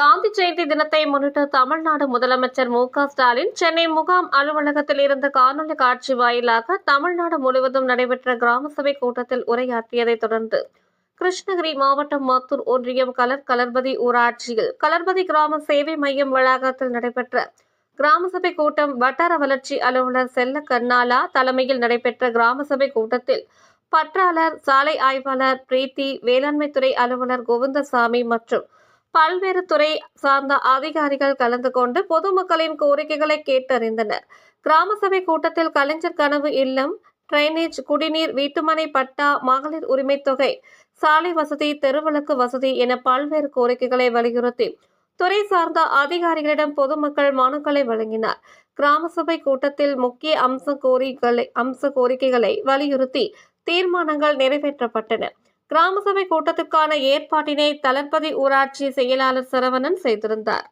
காந்தி ஜெயந்தி தினத்தை முன்னிட்டு தமிழ்நாடு முதலமைச்சர் மு ஸ்டாலின் சென்னை முகாம் அலுவலகத்தில் இருந்த காணொலி காட்சி வாயிலாக தமிழ்நாடு முழுவதும் நடைபெற்ற கிராம சபை கூட்டத்தில் உரையாற்றியதைத் தொடர்ந்து கிருஷ்ணகிரி மாவட்டம் மாத்தூர் ஒன்றியம் கலர் கலர்பதி ஊராட்சியில் கலர்பதி கிராம சேவை மையம் வளாகத்தில் நடைபெற்ற கிராம சபை கூட்டம் வட்டார வளர்ச்சி அலுவலர் செல்ல கண்ணாலா தலைமையில் நடைபெற்ற கிராம சபை கூட்டத்தில் பற்றாளர் சாலை ஆய்வாளர் பிரீத்தி வேளாண்மைத்துறை அலுவலர் கோவிந்தசாமி மற்றும் பல்வேறு துறை சார்ந்த அதிகாரிகள் கலந்து கொண்டு பொதுமக்களின் கோரிக்கைகளை கேட்டறிந்தனர். கிராம சபை கூட்டத்தில் கலைஞர் கனவு இல்லம் டிரைனேஜ் குடிநீர் வீட்டுமனை பட்டா மகளிர் உரிமைத் தொகை சாலை வசதி தெருவிளக்கு வசதி என பல்வேறு கோரிக்கைகளை வலியுறுத்தி துறை சார்ந்த அதிகாரிகளிடம் பொதுமக்கள் மனுக்களை வழங்கினார். கிராம சபை கூட்டத்தில் முக்கிய அம்ச கோரிக்கைகளை அம்ச கோரிக்கைகளை வலியுறுத்தி தீர்மானங்கள் நிறைவேற்றப்பட்டன. கிராம சபை கூட்டத்துக்கான ஏற்பாட்டினை தளர்பதி ஊராட்சி செயலாளர் சரவணன் செய்திருந்தார்.